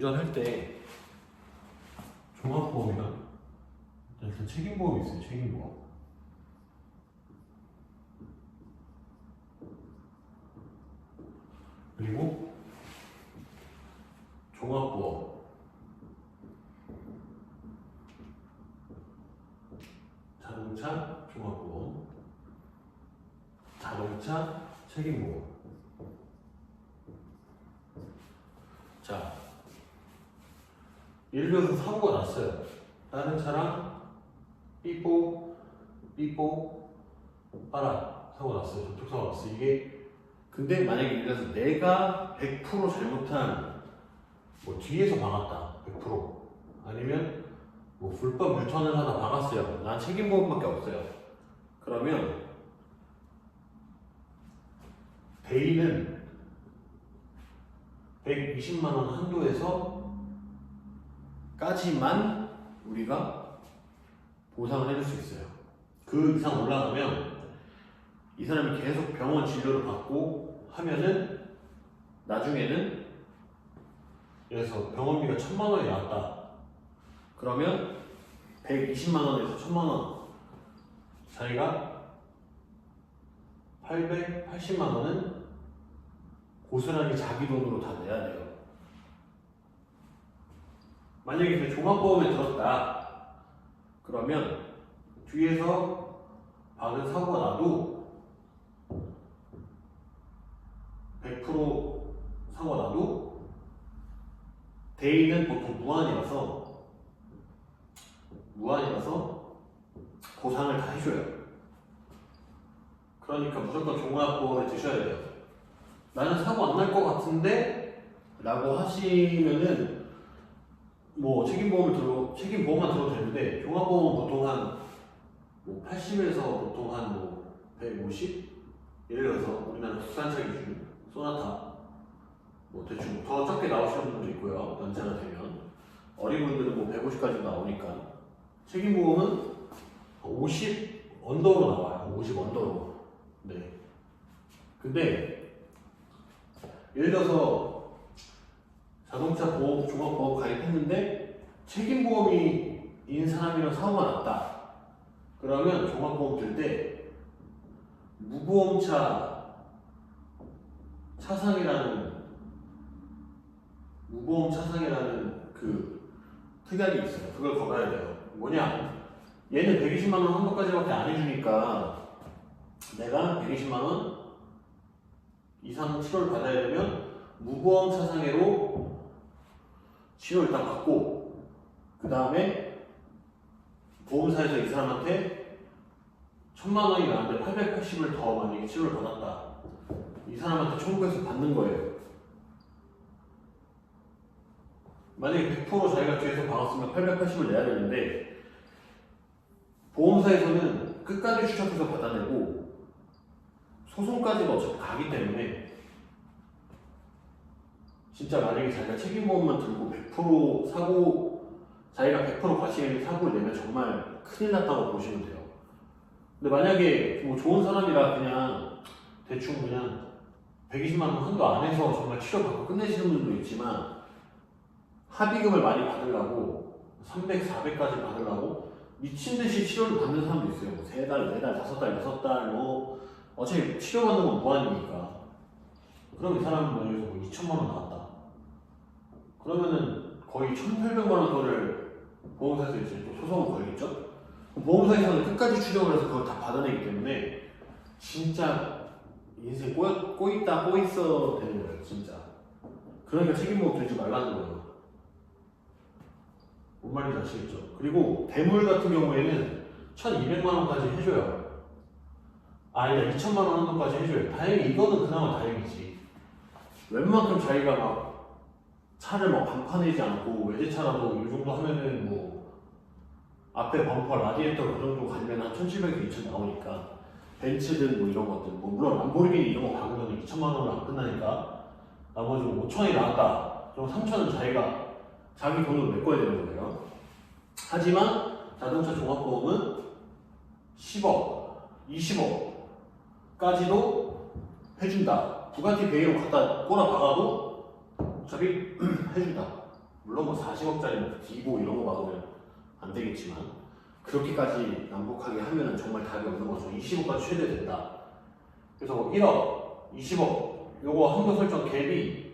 운전할 때 종합보험이랑 일단 책임보험이 있어요. 책임보험. 그리고 종합보험. 자동차 종합보험. 자동차 책임보험. 자, 예를 들어서 사고가 났어요. 다른 차랑 삐뽀, 삐뽀, 빠라 사고 났어요. 접촉 사고 났어요. 이게 근데 만약에 예를 들어서 내가 100% 잘못한 뭐 뒤에서 박았다. 100% 아니면 뭐 불법 유턴을 하다 박았어요. 난 책임 보험밖에 없어요. 그러면 대리는 120만 원 한도에서 까지만 우리가 보상을 해줄 수 있어요. 그 이상 올라가면 이 사람이 계속 병원 진료를 받고 하면은 나중에는 그래서 병원비가 천만 원이 나왔다. 그러면 120만 원에서 천만 원 자기가 880만 원은 고스란히 자기 돈으로 다 내야 돼요. 만약에 그 종합보험에 들었다. 그러면 뒤에서 박은 사고가 나도 100% 사고가 나도 대인은 보통 무한이라서 무한이라서 보상을 다 해줘요. 그러니까 무조건 종합보험에 드셔야 돼요. 나는 사고 안 날 것 같은데 라고 하시면은 뭐 책임보험을 들어 책임보험만 들어도 되는데 종합보험은 보통 한뭐 80에서 보통 한뭐 150? 예를 들어서 우리나라 국산차 기준 소나타. 뭐 대충 더 적게 나오시는 분도 있고요 연차가 되면. 어린 분들은 뭐 150까지 나오니까. 책임보험은 50 언더로 나와요 50 언더로. 네. 근데 예를 들어서 자동차 보험, 종합보험 가입했는데 책임보험이 인 사람이랑 사고가 났다. 그러면 종합보험 들 때 무보험차 차상이라는 무보험 차상이라는 그 특약이 있어요. 그걸 걸어야 돼요. 뭐냐? 얘는 120만 원 한도까지밖에 안 해주니까 내가 120만 원 이상 치료를 받아야 되면 무보험 차상해로 치료 일단 받고 그 다음에 보험사에서 이 사람한테 천만 원이 나는데 880을 더 만약에 치료를 받았다. 이 사람한테 청구해서 받는 거예요. 만약에 100% 자기가 뒤에서 박았으면 880을 내야 되는데 보험사에서는 끝까지 추적해서 받아내고 소송까지도 어차피 가기 때문에 진짜 만약에 자기가 책임보험만 들고 100% 사고 자기가 100% 가치 있는 사고를 내면 정말 큰일 났다고 보시면 돼요. 근데 만약에 뭐 좋은 사람이라 그냥 대충 그냥 120만 원 한도 안에서 정말 치료받고 끝내시는 분들도 있지만 합의금을 많이 받으려고 300, 400까지 받으려고 미친 듯이 치료를 받는 사람도 있어요. 뭐 3달, 4달, 5달, 6달 뭐 어차피 치료받는 건 무한이니까. 그럼 이 사람은 뭐 여기서 뭐 2천만 원 나왔다. 그러면은 거의 1,800만 원 돈을 보험사에서 이제 또 소송을 걸겠죠? 보험사에서는 끝까지 추적을 해서 그걸 다 받아내기 때문에 진짜 인생 꼬여, 꼬있다 꼬있어 되는 거예요, 진짜. 그러니까 책임보험 들지 말라는 거예요. 뭔 말인지 아시겠죠? 그리고 대물 같은 경우에는 1,200만 원까지 해줘요. 아니다 2천만 원 한도까지 해줘요. 다행히 이거는 그나마 다행이지. 웬만큼 자기가 막 차를 막 반판내지 않고 외제차라도 이 정도 하면은 뭐 앞에 범퍼 라디에이터 그 정도 가면 한 1,700에서 2,000 나오니까 벤츠든 뭐 이런 것들 뭐 물론 람보르기니 이런 거 박으면 2천만 원으로 안 끝나니까 나머지 5천이 나왔다. 그럼 3천은 자기가 자기 돈으로 메꿔야 되는 거예요. 하지만 자동차 종합보험은 10억, 20억까지도 해준다. 부가티 베이로 갖다 꼬라 박아도 어차피 해준다. 물론 뭐 40억짜리 디보 이런 거 막으면 안 되겠지만 그렇게까지 난폭하게 하면은 정말 답이 없는 거죠. 20억까지 최대 된다. 그래서 뭐 1억, 20억 요거 한도 설정 갭이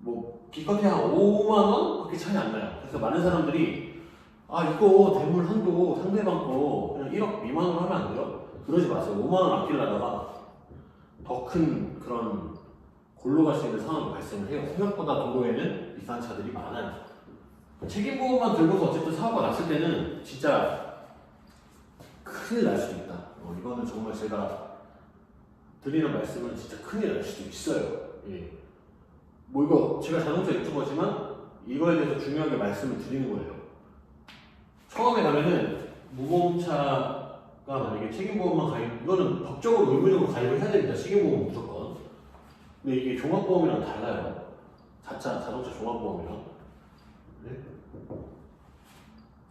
뭐 기껏해야 한 5만 원밖에 차이 안 나요. 그래서 많은 사람들이 아 이거 대물 한도 상대방 거 그냥 1억 미만으로 하면 안 돼요? 그러지 마세요. 5만 원 아끼려다가 더 큰 그런 골로 갈 수 있는 상황이 발생을 해요. 생각보다 도로에는 비싼 차들이 많아요. 책임보험만 들고서 어쨌든 사고가 났을 때는 진짜 큰일 날 수도 있다. 어, 이거는 정말 제가 드리는 말씀은 진짜 큰일 날 수도 있어요. 예. 뭐 이거 제가 자동차 유튜버지만 이거에 대해서 중요하게 말씀을 드리는 거예요. 처음에 가면은 무보험차가 만약에 책임보험만 가입, 이거는 법적으로 의무적으로 가입을 해야 됩니다. 책임보험 무조건. 근데 이게 종합보험이랑 달라요. 자차 자동차 종합보험이랑. 네?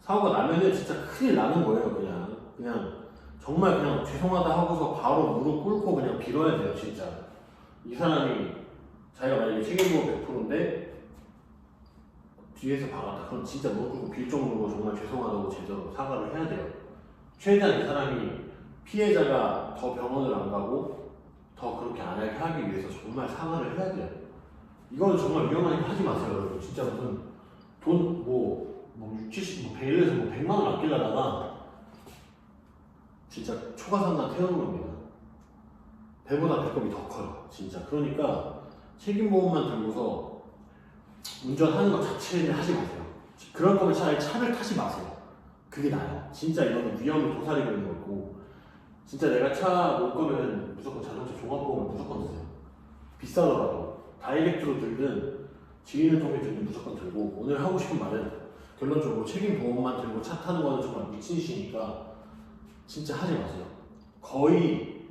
사고가 나면은 진짜 큰일 나는 거예요. 그냥 그냥 정말 그냥 죄송하다 하고서 바로 무릎 꿇고 그냥 빌어야 돼요. 진짜 이 사람이 자기가 만약에 책임보험 100%인데 뒤에서 박았다. 그럼 진짜 무릎 꿇고 빌 정도로 정말 죄송하다고 제대로 사과를 해야 돼요. 최대한 이 사람이 피해자가 더 병원을 안 가고 더 그렇게 안 하게 하기 위해서 정말 사과를 해야 돼요. 이거는 정말 위험하니까 하지 마세요, 여러분. 진짜 무슨 돈, 뭐, 뭐 6, 70, 뭐 100에서 뭐 100만 원 아끼려다가 진짜 초과상가 태우는 겁니다. 배보다 배꼽이 더 커요, 진짜. 그러니까 책임보험만 들고서 운전하는 것 자체는 하지 마세요. 그럴 거면 차라리 차를 타지 마세요. 그게 나아요. 진짜 이거는 위험이 도사리고 있는 거고 진짜 내가 차올 거면 무조건 자동차 종합보험을 무조건 쓰세요. 비싸더라도 다이렉트로 들든 지인을 통해 들든 무조건 들고 오늘 하고 싶은 말은 결론적으로 책임 보험만 들고 차 타는 거는 정말 미친 짓이니까 진짜 하지 마세요. 거의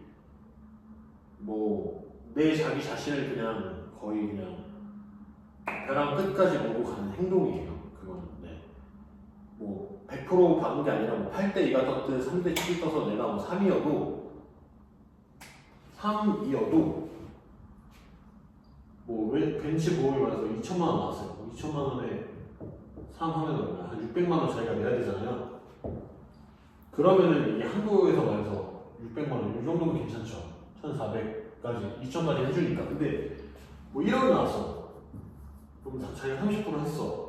뭐 내 자기 자신을 그냥 거의 그냥 벼랑 끝까지 보고 가는 행동이에요. 네. 뭐100% 박은 게 아니라 뭐 8대 2가 떴든 3대 7이 떠서 내가 뭐 3이어도 3이어도 뭐왜 벤치 보험이 많아서 2천만 원 나왔어요. 2천만 원에 3 하면? 한 600만 원 자기가 내야 되잖아요. 그러면은 이게 한국에서 말해서 600만 원, 이 정도면 괜찮죠. 1,400까지 2천까지 해주니까. 근데 뭐 1억이 나왔어. 그럼 자- 자기가 30% 했어.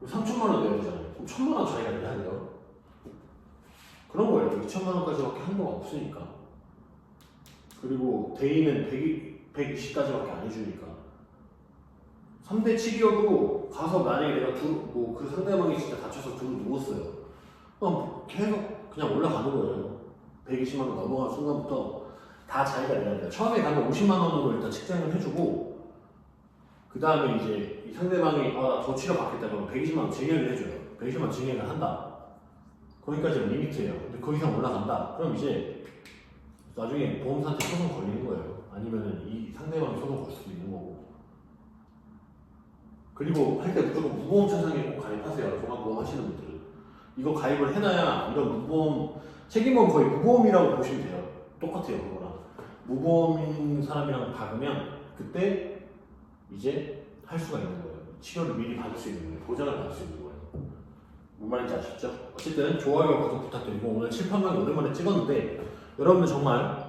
그럼 3천만 원 내야 되잖아요. 그럼 1천만 원 자기가 내야 돼요. 그런 거예요. 2천만 원까지밖에 한도가 없으니까. 그리고 대인은 100, 120까지밖에 안 해주니까. 3대 7이어도 가서 만약에 내가 뭐 그 상대방이 진짜 다쳐서 둘을 누웠어요. 그럼 계속 그냥 올라가는 거예요. 120만 원 넘어가는 순간부터 다 자기가 내야 돼요. 처음에 가면 50만 원으로 일단 책정을 해주고 그 다음에 이제 이 상대방이 아저 치료 받겠다 그러면 120만 원 증액을 해줘요. 120만 원 증액을 한다. 거기까지는 리미트예요. 근데 그 이상 올라간다. 그럼 이제 나중에 보험사한테 소송 걸리는 거예요. 아니면은 이 상대방이 소송 걸 수도 있는 거고. 그리고 할 때 무조건 무보험 차상에 꼭 가입하세요. 종합보험 하시는 분들은. 이거 가입을 해놔야 이런 무보험, 책임보험 거의 무보험이라고 보시면 돼요. 똑같아요, 그거랑. 무보험인 사람이랑 박으면 그때 이제 할 수가 있는 거예요. 치료를 미리 받을 수 있는 거예요. 보장을 받을 수 있는 거예요. 뭔 말인지 아시죠? 어쨌든 좋아요, 구독 부탁드리고 오늘 칠판만 오랜만에 찍었는데 여러분들 정말